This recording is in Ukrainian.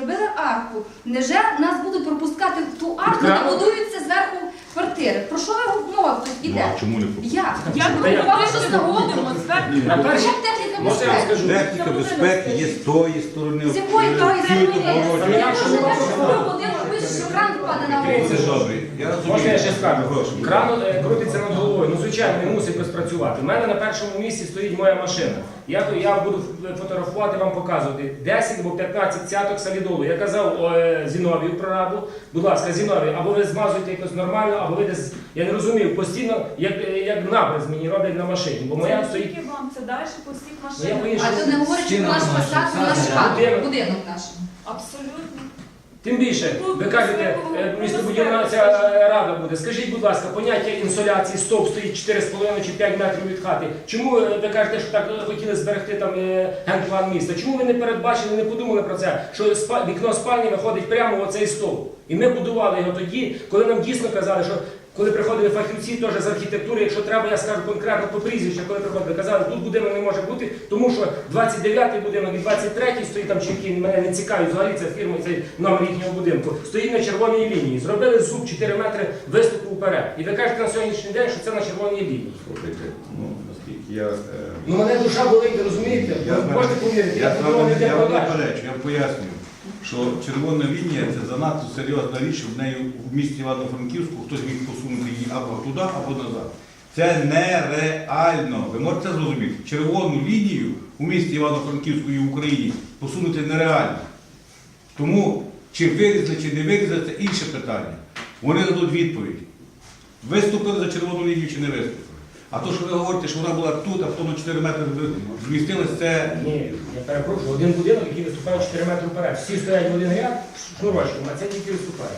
Робили арку. Неже нас будуть пропускати в ту арку, де будуються зверху квартири. Про що ви мова тут Ну, іде? а чому не пропустити? Щоб ви ви говорили, що? На першій, Як техніка може я вам безпеки? скажу, Техніка безпеки є з тої сторони. З якої тої всі сторони? Я вже не кажу, що ви будинок пише, що кран впаде на голову. добре, я розумію. Можна я ще скажу? Кран е, крутиться над головою. Звичайно, він мусить безпрацювати. У мене на першому місці стоїть моя машина. Я, я буду фотографувати, вам показувати 10 або 15 цяток солідолу. Я казав е, Зіновію прораду, будь ласка, Зіновій, або ви змазуєте якось нормально, або ви десь, я не розумів, постійно, як, е, як набраз мені роблять на машині. Бо моя стоїть. Скільки вам це далі по всіх Ну, машинах? А то не говорить, що наш фасад, це наш хат, будинок наш. Абсолютно. Тим більше, ви кажете, е, містобудівна ця е, рада буде. Скажіть, будь ласка, поняття інсоляції стовп стоїть 4,5 чи 5 метрів від хати. Чому е, ви кажете, що так хотіли зберегти там генплан міста? Чому ви не передбачили, не подумали про це? Що вікно спальні виходить прямо в оцей стовп? І ми будували його тоді, коли нам дійсно казали, що коли приходили фахівці теж з архітектури, якщо треба, я скажу конкретно по прізвищу, коли приходили, казали, тут будинок не може бути, тому що 29-й будинок і 23-й стоїть там чи який мене не цікавить, взагалі це фірма, цей номер їхнього будинку, стоїть на червоній лінії. Зробили зуб 4 метри виступу вперед. І ви кажете на сьогоднішній день, що це на червоній лінії. Слухайте, ну, наскільки я... е, Ну мене душа болить, розумієте? Я можете повірити, Я я вами не я вам не продаж. заперечую, я пояснюю, що червона лінія це занадто серйозна річ, щоб нею в місті Івано-Франківську хтось міг посунути її або туди, або назад. Це нереально. Ви можете зрозуміти, червону лінію у місті Івано-Франківську і в Україні посунути нереально. Тому чи вирізали, чи не вирізали, це інше питання. Вони дадуть відповідь. Виступили за червону лінію чи не виступили. А то, що ви говорите, що вона була тут, а потім на 4 метри змістилась, це Ні, я перепрошую, один будинок, який виступає 4 метри вперед. Всі стоять в один ряд шнурочком, а це тільки виступає.